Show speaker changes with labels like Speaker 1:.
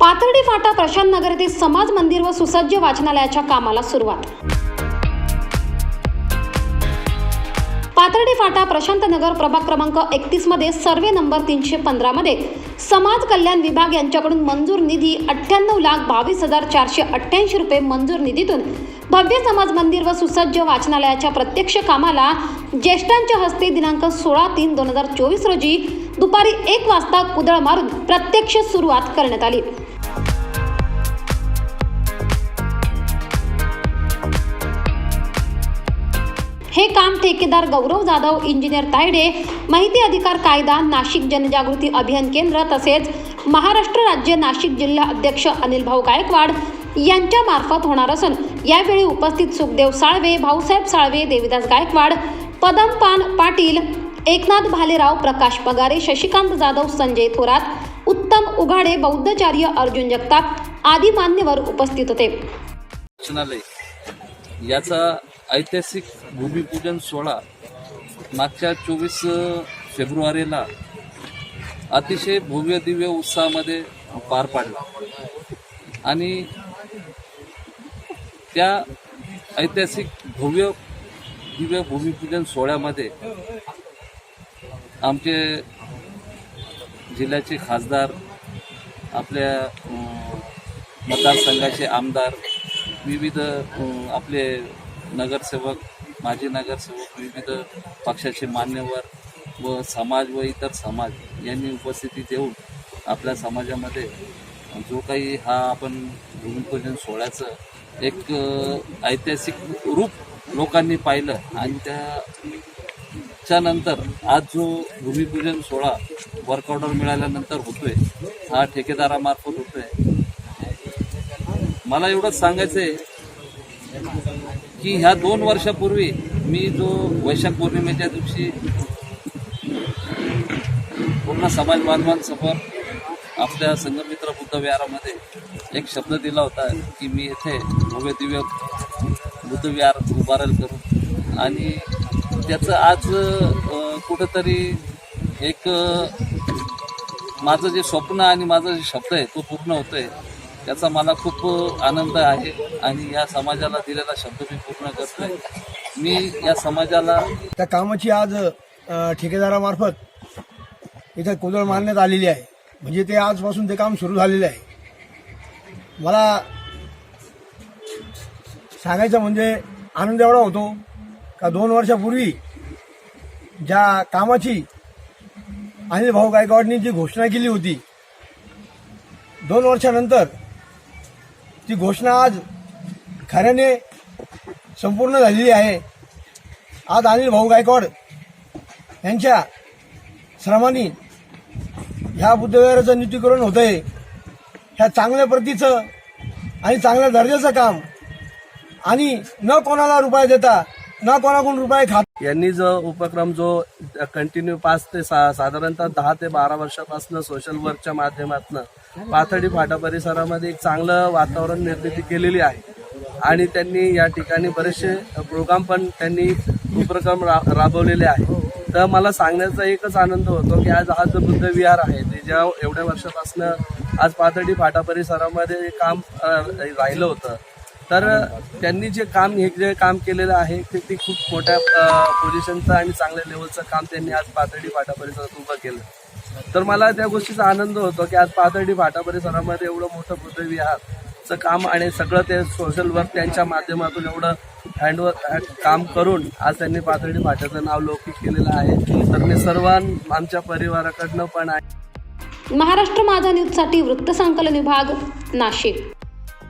Speaker 1: पाथर्डी फाटा प्रशांत नगर येथे समाज मंदिर व सुसज्ज वाचनालयाच्या कामाला सुरुवात. पाथर्डी फाटा प्रशांत नगर प्रभाग क्रमांक एकतीसमध्ये सर्वे नंबर तीनशे पंधरा मध्ये समाज कल्याण विभाग यांच्याकडून मंजूर निधी अठ्ठ्याण्णव लाख बावीस हजार चारशे अठ्ठ्याऐंशी रुपये मंजूर निधीतून भव्य समाज मंदिर व सुसज्ज वाचनालयाच्या प्रत्यक्ष कामाला ज्येष्ठांच्या हस्ते दिनांक सोळा तीन दोन हजार चोवीस रोजी दुपारी एक वाजता कुदळ मारून प्रत्यक्ष सुरुवात करण्यात आली. हे काम ठेकेदार गौरव जाधव इंजिनियर तायडे माहिती अधिकार कायदा नाशिक जनजागृती अभियान केंद्र तसेच महाराष्ट्र राज्य नाशिक जिल्हा अध्यक्ष अनिल भाऊ गायकवाड यांच्या मार्फत होणार असून यावेळी उपस्थित सुखदेव साळवे भाऊसाहेब साळवे देविदास गायकवाड पदमपान पाटील एकनाथ भालेराव प्रकाश पगारे शशिकांत जाधव संजय थोरात उत्तम उघाडे बौद्धचार्य अर्जुन जगताप आदी मान्यवर उपस्थित होते.
Speaker 2: याचा ऐतिहासिक भूमिपूजन सोहळा मागच्या चोवीस फेब्रुवारीला अतिशय भव्य दिव्य उत्साहामध्ये पार पाडला. आणि त्या ऐतिहासिक भव्य दिव्य भूमिपूजन सोहळ्यामध्ये आमचे जिल्ह्याचे खासदार आपल्या मतदारसंघाचे आमदार विविध आपले नगरसेवक माजी नगरसेवक विविध पक्षाचे मान्यवर व समाज व इतर समाज यांनी उपस्थिती देऊन आपल्या समाजामध्ये जो काही हा आपण भूमिपूजन सोहळ्याचं एक ऐतिहासिक रूप लोकांनी पाहिलं आणि त्याच्यानंतर आज जो भूमिपूजन सोहळा वर्क ऑर्डर मिळाल्यानंतर होतोय हा ठेकेदारामार्फत होतोय. मला एवढंच सांगायचं आहे की ह्या दोन वर्षापूर्वी मी जो वैशाख पौर्णिमेच्या दिवशी पूर्ण समाज बांधवांसमोर आपल्या संघमित्र बुद्ध विहारामध्ये एक शब्द दिला होता की मी येथे भव्य दिव्य बुद्ध विहार करू करून. आणि त्याचं आज कुठंतरी एक माझं जे स्वप्न आणि माझा जे शब्द आहे तो पूर्ण होतो आहे त्याचा मला खूप आनंद आहे आणि या समाजाला दिलेला शब्द मी पूर्ण करतोय. मी या समाजाला
Speaker 3: त्या कामाची आज ठेकेदारामार्फत इथं कुदळ मारण्यात आलेली आहे. म्हणजे ते आजपासून ते काम सुरू झालेलं आहे. मला सांगायचं म्हणजे आनंद एवढा होतो का दोन वर्षापूर्वी ज्या कामाची अनिल भाऊ गायकवाडनी जी घोषणा केली होती दोन वर्षानंतर ती घोषणा आज खऱ्याने संपूर्ण झालेली आहे. आज अनिल भाऊ गायकवाड यांच्या श्रमाने ह्या बुद्धविहाराचं नीतीकरण होत आहे ह्या चांगल्या प्रतीचं आणि चांगल्या दर्जाचं काम आणि न कोणाला रुपया देता ना कोणाकडून रुपये खात
Speaker 4: यांनी जो उपक्रम जो कंटिन्यू पाच ते सा साधारणतः दहा ते बारा वर्षापासून सोशल वर्कच्या माध्यमातून पाथडी फाटा परिसरामध्ये एक चांगलं वातावरण निर्मिती केलेली आहे. आणि त्यांनी या ठिकाणी बरेचसे प्रोग्राम पण त्यांनी उपक्रम रा राबवलेले आहे तर मला सांगण्याचा एकच आनंद होतो की आज हा जो बुद्ध विहार आहे ते ज्या एवढ्या वर्षापासून आज पाथडी फाटा परिसरामध्ये काम राहिलं होतं तर त्यांनी जे काम हे जे काम केलेलं आहे ते ती खूप मोठ्या पोझिशनचं आणि चांगल्या लेवलचं काम त्यांनी आज पाथर्डी फाटा परिसरात उभं केलं. तर मला त्या गोष्टीचा आनंद होतो की आज पाथर्डी फाटा परिसरामध्ये एवढं मोठं बुद्धविहारचं काम आणि सगळं ते सोशल वर्क त्यांच्या माध्यमातून एवढं हँडवर्क काम करून आज त्यांनी पाथर्डी फाट्याचं नाव लौकिक केलेलं आहे. तर मी सर्वां आमच्या परिवाराकडनं पण आहे.
Speaker 1: महाराष्ट्र माझा न्यूजसाठी वृत्तसंकलन विभाग नाशिक.